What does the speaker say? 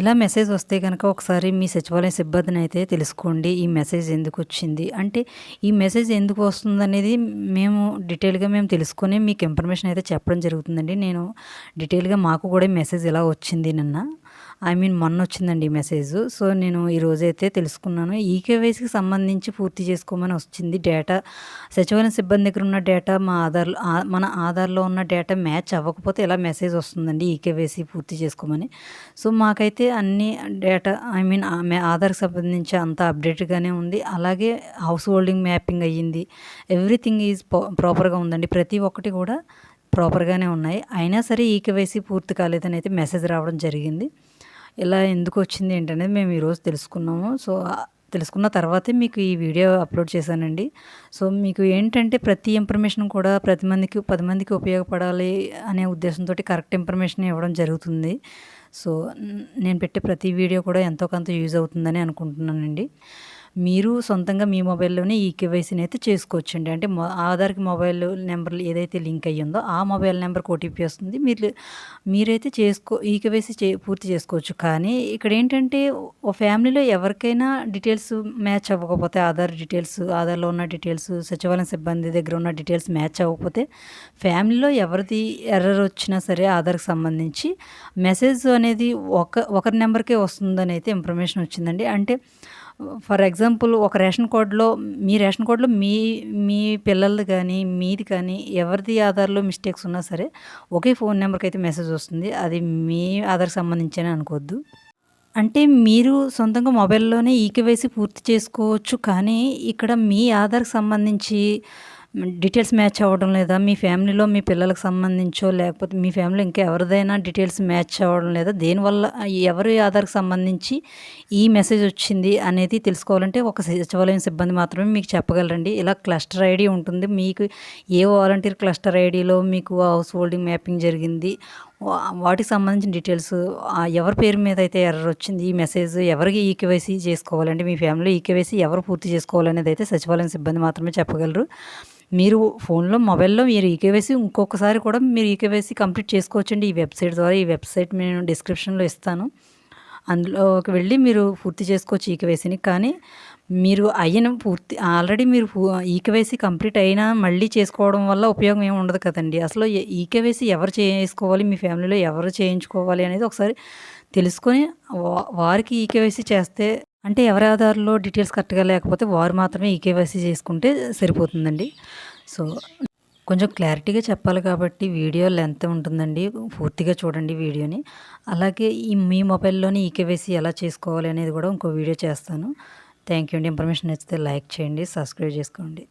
ఇలా మెసేజ్ వస్తే కనుక ఒకసారి మీ సచివాలయ సిబ్బందిని అయితే తెలుసుకోండి ఈ మెసేజ్ ఎందుకు వచ్చింది అంటే ఈ మెసేజ్ ఎందుకు వస్తుంది అనేది మేము డీటెయిల్గా మేము తెలుసుకొని మీకు ఇన్ఫర్మేషన్ అయితే చెప్పడం జరుగుతుందండి. నేను డీటెయిల్గా మాకు కూడా మెసేజ్ ఇలా వచ్చింది నిన్న. ఐ మీన్ మొన్న వచ్చిందండి ఈ మెసేజ్. సో నేను ఈరోజైతే తెలుసుకున్నాను. ఈకేవైసీకి సంబంధించి పూర్తి చేసుకోమని వచ్చింది డేటా. సచివాలయం సిబ్బంది దగ్గర ఉన్న డేటా మా ఆధార్ మన ఆధార్లో ఉన్న డేటా మ్యాచ్ అవ్వకపోతే ఇలా మెసేజ్ వస్తుందండి ఈకేవైసీ పూర్తి చేసుకోమని. సో మాకైతే అన్ని డేటా ఐ మీన్ ఆధార్కి సంబంధించి అంత అప్డేట్గానే ఉంది. అలాగే హౌస్ హోల్డింగ్ మ్యాపింగ్ అయ్యింది. ఎవ్రీథింగ్ ఈజ్ ప్రాపర్గా ఉందండి. ప్రతి ఒక్కటి కూడా ప్రాపర్గానే ఉన్నాయి. అయినా సరే ఈకేవైసీ పూర్తి కాలేదని అయితే మెసేజ్ రావడం జరిగింది. ఇలా ఎందుకు వచ్చింది ఏంటనేది మేము ఈరోజు తెలుసుకున్నాము. సో తెలుసుకున్న తర్వాతే మీకు ఈ వీడియో అప్లోడ్ చేశానండి. సో మీకు ఏంటంటే ప్రతి ఇన్ఫర్మేషన్ కూడా ప్రతి మందికి పది మందికి ఉపయోగపడాలి అనే ఉద్దేశంతో కరెక్ట్ ఇన్ఫర్మేషన్ ఇవ్వడం జరుగుతుంది. సో నేను పెట్టే ప్రతి వీడియో కూడా ఎంతో కొంత యూజ్ అవుతుందని అనుకుంటున్నానండి. మీరు సొంతంగా మీ మొబైల్లోనే ఈ కేవైసీని అయితే చేసుకోవచ్చండి. అంటే ఆధార్కి మొబైల్ నెంబర్ ఏదైతే లింక్ అయ్యిందో ఆ మొబైల్ నెంబర్కి ఓటీపీ వస్తుంది. మీరు మీరైతే చేసుకో ఈ కేవైసీ చే పూర్తి చేసుకోవచ్చు. కానీ ఇక్కడ ఏంటంటే ఓ ఫ్యామిలీలో ఎవరికైనా డీటెయిల్స్ మ్యాచ్ అవ్వకపోతే ఆధార్ డీటెయిల్స్ ఆధార్లో ఉన్న డీటెయిల్స్ సచివాలయం సిబ్బంది దగ్గర ఉన్న డీటెయిల్స్ మ్యాచ్ అవ్వకపోతే ఫ్యామిలీలో ఎవరిది ఎర్రర్ వచ్చినా సరే ఆధార్కి సంబంధించి మెసేజ్ అనేది ఒక ఒకరి నెంబర్కే వస్తుందని అయితే ఇన్ఫర్మేషన్ వచ్చిందండి. అంటే ఫర్ ఎగ్జాంపుల్ ఒక రేషన్ కార్డులో మీ రేషన్ కార్డులో మీ మీ పిల్లలది కానీ మీది కానీ ఎవరిది ఆధార్లో మిస్టేక్స్ ఉన్నా సరే ఒకే ఫోన్ నెంబర్కి అయితే మెసేజ్ వస్తుంది. అది మీ ఆధార్కి సంబంధించిన అనుకోవద్దు. అంటే మీరు సొంతంగా మొబైల్లోనే ఈకేవైసీ పూర్తి చేసుకోవచ్చు కానీ ఇక్కడ మీ ఆధార్కి సంబంధించి డీటెయిల్స్ మ్యాచ్ అవ్వడం లేదా మీ ఫ్యామిలీలో మీ పిల్లలకు సంబంధించో లేకపోతే మీ ఫ్యామిలీ ఇంకా ఎవరిదైనా డీటెయిల్స్ మ్యాచ్ అవ్వడం లేదా దేనివల్ల ఎవరి ఆధార్కి సంబంధించి ఈ మెసేజ్ వచ్చింది అనేది తెలుసుకోవాలంటే ఒక సచివాలయం సిబ్బంది మాత్రమే మీకు చెప్పగలరండి. ఇలా క్లస్టర్ ఐడి ఉంటుంది. మీకు ఏ వాలంటీర్ క్లస్టర్ ఐడిలో మీకు హౌస్ హోల్డింగ్ మ్యాపింగ్ జరిగింది వాటికి సంబంధించిన డీటెయిల్స్ ఎవరి పేరు మీద అయితే ఎర్రర్ వచ్చింది ఈ మెసేజ్ ఎవరికి ఈకేవైసీ చేసుకోవాలంటే మీ ఫ్యామిలీ ఈకేవైసీ ఎవరు పూర్తి చేసుకోవాలనేది అయితే సచివాలయం సిబ్బంది మాత్రమే చెప్పగలరు. మీరు ఫోన్లో మొబైల్లో మీరు ఈకేవైసీ ఇంకొకసారి కూడా మీరు ఈకేవైసీ కంప్లీట్ చేసుకోవచ్చండి. ఈ వెబ్సైట్ ద్వారా ఈ వెబ్సైట్ నేను డిస్క్రిప్షన్లో ఇస్తాను. అందులోకి వెళ్ళి మీరు పూర్తి చేసుకోవచ్చు ఈకేవైసీని. కానీ మీరు అయిన పూర్తి ఆల్రెడీ మీరు ఈకవేసి కంప్లీట్ అయినా మళ్ళీ చేసుకోవడం వల్ల ఉపయోగం ఏమి ఉండదు కదండి. అసలు ఈకవేసి ఎవరు చేసుకోవాలి మీ ఫ్యామిలీలో ఎవరు చేయించుకోవాలి అనేది ఒకసారి తెలుసుకొని వారికి ఈకేవైసీ చేస్తే అంటే ఎవరి ఆధార్లో డీటెయిల్స్ కరెక్ట్గా లేకపోతే వారు మాత్రమే ఈ కేవైసీ చేసుకుంటే సరిపోతుందండి. సో కొంచెం క్లారిటీగా చెప్పాలి కాబట్టి వీడియో లెంత్ ఉంటుందండి. పూర్తిగా చూడండి వీడియోని. అలాగే ఈ మీ మొబైల్లోని ఈకేవైసీ ఎలా చేసుకోవాలి అనేది కూడా ఇంకో వీడియో చేస్తాను. థ్యాంక్ యూ అండి. ఇన్ఫర్మేషన్ నచ్చితే లైక్ చేయండి సబ్స్క్రైబ్ చేసుకోండి.